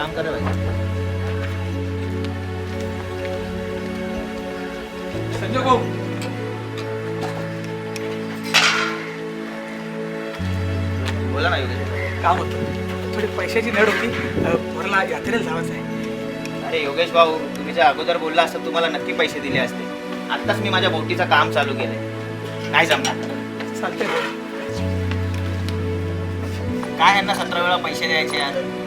काम करा पाहिजे संजय भाऊ. बोला ना योगेश. काम होतं थोडी पैशाची नड होती. पोराला यात्रेला जायचं आहे. अरे योगेश भाऊ तुम्ही जर अगोदर बोलला असतं तुम्हाला नक्की पैसे दिले असते. आत्ताच मी माझ्या बोटीचं काम चालू केलंय. नाही जमणार. चालतंय. काय यांना सतरा वेळा पैसे द्यायचे यार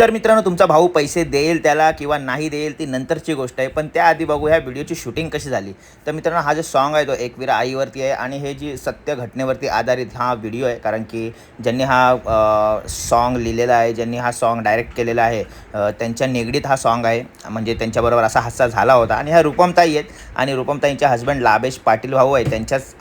तर मित्रांनो तुमचा भाऊ पैसे देईल त्याला किंवा नाही देईल ती नंतरची गोष्ट आहे. पण त्याआधी बघू ह्या व्हिडिओची शूटिंग कशी झाली. तर मित्रांनो हा जो सॉन्ग आहे तो एकवीरा आईवरती आहे आणि हे जी सत्य घटनेवरती आधारित हा व्हिडिओ आहे. कारण की ज्यांनी हा सॉन्ग लिहिलेला आहे ज्यांनी हा सॉन्ग डायरेक्ट केलेला आहे त्यांच्या निगडीत हा सॉन्ग आहे. म्हणजे त्यांच्याबरोबर असा हास्सा झाला होता. आणि ह्या रूपमताई आहेत आणि रुपमताईंच्या हस्बंड लाभेश पाटील भाऊ आहे. त्यांच्याच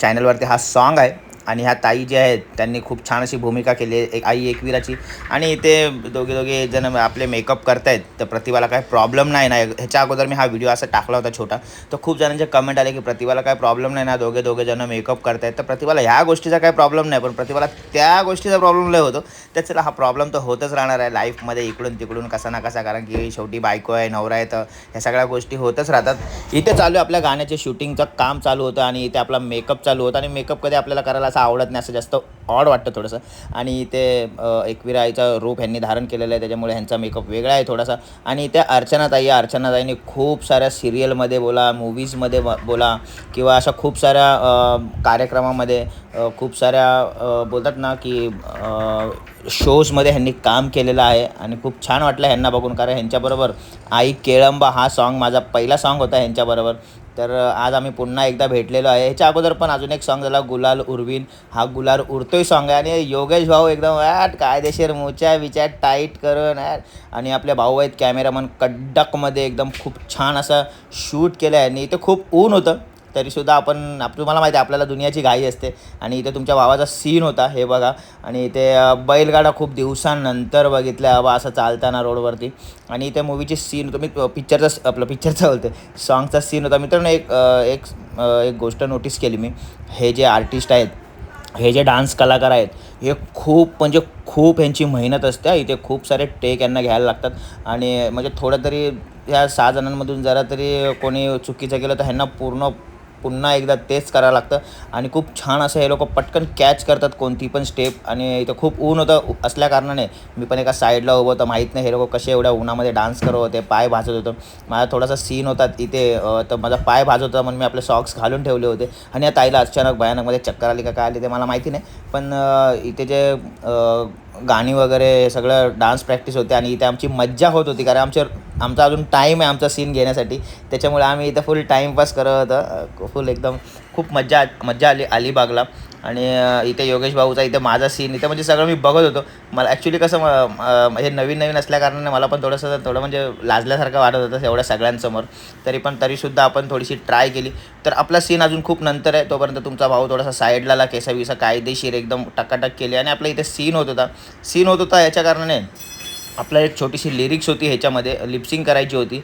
चॅनलवरती हा सॉन्ग आहे. आणि ह्या ताई जे आहेत त्यांनी खूप छान अशी भूमिका केली आहे एक आई एकवीराची आणि इथे दोघे दोघे जण आपले मेकअप करतायत तर प्रतिभाला काय प्रॉब्लेम नाही ना? ह्याच्या अगोदर मी हा व्हिडिओ असा टाकला होता छोटा. तर खूप जणांचे कमेंट आले की प्रतिभाला काय प्रॉब्लेम नाही ना? दोघे दोघे जण मेकअप करतायत. तर प्रतिभाला ह्या गोष्टीचा काय प्रॉब्लेम नाही पण प्रतिभाला त्या गोष्टीचा प्रॉब्लेम लय होतो. त्याच्याला हा प्रॉब्लेम तर होतच राहणार आहे लाईफमध्ये इकडून तिकडून कसा ना कसा कारण की शेवटी बायको आहे नवरा आहे तर ह्या सगळ्या गोष्टी होतच राहतात. इथे चालू आपल्या गाण्याचे शूटिंगचं काम चालू होतं आणि इथे आपला मेकअप चालू होतं. आणि मेकअप कधी आपल्याला करायला असं आवडत नाही असं जास्त ऑड वाटतं थोडंसं. आणि इथे अ, रूप ह्यांनी धारण केलेलं आहे त्याच्यामुळे ह्यांचा मेकअप वेगळा आहे थोडासा. आणि त्या अर्चनाताई या अर्चनाताईंनी खूप साऱ्या सिरियलमध्ये बोला मूवीजमध्ये बोला किंवा अशा खूप साऱ्या कार्यक्रमामध्ये खूप साऱ्या बोलतात ना की शोजमध्ये ह्यांनी काम केलेलं आहे. आणि खूप छान वाटलं ह्यांना बघून कारण ह्यांच्याबरोबर आई केळंबा हा सॉन्ग माझा पहिला सॉन्ग होता ह्यांच्याबरोबर. तर आज आम्ही पुन्हा एकदा भेटलेलो आहे. ह्याच्या अगोदर पण अजून एक सॉन्ग झाला गुलाल उर्वीन. हा गुलाल उरतोय सॉन्ग आहे आणि योगेश भाऊ एकदम ॲट कायदेशीर मोच्या विचार टाईट करून ॲट. आणि आपल्या भाऊ आहेत कॅमेरामन कडकमध्ये एकदम खूप छान असं शूट केलं आहे आणि इथं खूप ऊन होतं. तरीसुद्धा आपण आप तुम्हाला माहिती आहे आपल्याला दुनियाची घाई असते. आणि इथे तुमच्या भावाचा सीन होता हे बघा. आणि इथे बैलगाडा खूप दिवसांनंतर बघितल्या हवा असं चालताना रोडवरती. आणि इथे मूवीची सीन तुम्ही पिक्चरचा आपलं पिक्चरचा बोलते सॉन्गचा सीन होता. मित्रांनो एक एक एक गोष्ट नोटीस केली मी. हे जे आर्टिस्ट आहेत हे जे डान्स कलाकार आहेत हे खूप म्हणजे खूप ह्यांची मेहनत असते इथे खूप सारे टेक यांना घ्यायला लागतात. आणि म्हणजे थोडं तरी ह्या सहा जणांमधून जरा तरी कोणी चुकीचं केलं तर ह्यांना पूर्ण पुन्हा एकदा तेच करावं लागतं. आणि खूप छान असं हे लोक पटकन कॅच करतात कोणती पण स्टेप आणि इथं खूप ऊन होतं असल्या कारणाने. मी पण एका साईडला उभं होतं माहीत नाही हे लोक कसे एवढ्या उन्हामध्ये डान्स करत होते पाय भाजत होतं. माझा थोडासा सीन होता इथे तर माझा पाय भाजत होता म्हणून मी आपले सॉक्स घालून ठेवले होते. आणि या ताईला अचानक भयानकमध्ये चक्कर आली का काय आली ते मला माहिती नाही. पण इथे जे गाणी वगैरे सगळं डान्स प्रॅक्टिस होते आणि इथे आमची मज्जा होत होती. कारण आमच्या आमचा अजून टाईम आहे आमचा सीन घेण्यासाठी. त्याच्यामुळे आम्ही इथं फुल टाईमपास करत फुल एकदम खूप मज्जा मज्जा आली अलिबागला आणि इथे योगेश भाऊचा इथे माझा सीन इथं म्हणजे सगळं मी बघत होतो. मला ॲक्च्युली कसं हे नवीन नवीन असल्याकारणाने मला पण थोडंसं थोडं म्हणजे लाजल्यासारखं वाटत होतं एवढ्या सगळ्यांसमोर. तरी पण तरीसुद्धा आपण थोडीशी ट्राय केली. तर आपला सीन अजून खूप नंतर आहे. तोपर्यंत तुमचा भाऊ थोडासा साईडला ला केसा विसा कायदेशीर एकदम टकाटक केली. आणि आपला इथे सीन होत होता. सीन होत होता याच्या कारणाने. आपलं एक छोटीशी लिरिक्स होती ह्याच्यामध्ये लिप्सिंग करायची होती.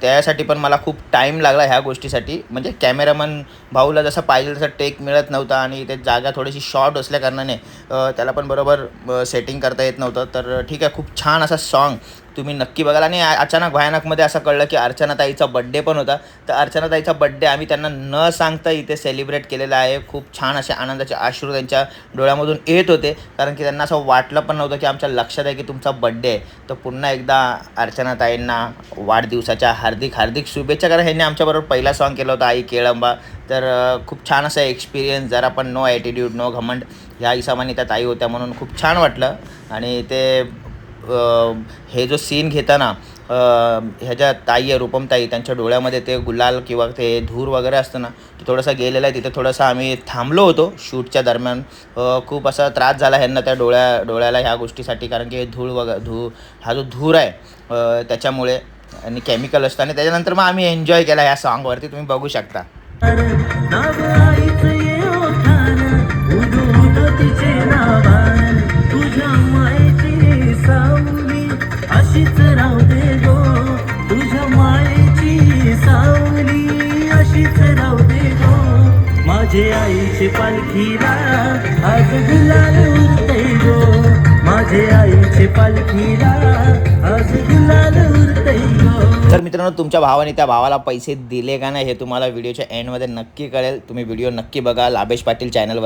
त्यासाठी पण मला खूप टाईम लागला ह्या गोष्टीसाठी. म्हणजे कॅमेरामन भाऊला जसं पाहिजे तसं टेक मिळत नव्हता आणि ते जागा थोडीशी शॉर्ट असल्याकारणाने त्याला पण बरोबर सेटिंग करता येत नव्हतं. तर ठीक आहे खूप छान असा सॉन्ग तुम्ही नक्की बघाल. आणि अचानक भयानकमध्ये असं कळलं की अर्चनाताईचा बड्डे पण होता. तर अर्चनाताईचा बड्डे आम्ही त्यांना न सांगता इथे सेलिब्रेट केलेला आहे. खूप छान असे आनंदाचे अश्रू त्यांच्या डोळ्यामधून येत होते. कारण की त्यांना असं वाटलं पण नव्हतं की आमच्या लक्षात आहे की तुमचा बड्डे आहे. तर पुन्हा एकदा अर्चनाताईंना वाढदिवसाच्या हार्दिक हार्दिक शुभेच्छा. कारण ह्यांनी आमच्याबरोबर पहिला सॉन्ग केला होता आई केळंबा. तर खूप छान असा एक्सपिरियन्स जरा पण नो ॲटिट्यूड नो घमंड. ह्या हिसाबाने त्या ताई होत्या म्हणून खूप छान वाटलं. आणि ते हे जो सीन घेताना ह्याच्या ताई आहे रूपम ताई त्यांच्या डोळ्यामध्ये ते गुलाल किंवा ते धूर वगैरे असतं ना तो थोडंसं गेलेला आहे. तिथे थोडंसं आम्ही थांबलो होतो शूटच्या दरम्यान. खूप असा त्रास झाला ह्यांना त्या डोळ्या डोळ्याला ह्या गोष्टीसाठी कारण की धूळ वगैरे धू हा जो धूर आहे त्याच्यामुळे आणि केमिकल असतं. आणि त्याच्यानंतर मग आम्ही एन्जॉय केला ह्या सॉन्गवरती तुम्ही बघू शकता. माझे आईचे पालखीला आज गुलाल उरते गो. माझे आईचे पालखीला आज गुलाल उरते गो. तर मित्रांनो तुमच्या भावाने त्या भावाला पैसे दिले का नाही हे तुम्हाला व्हिडिओच्या एंडमध्ये नक्की कळेल. तुम्ही व्हिडिओ नक्की बघा. लाभेश पाटील चॅनलवर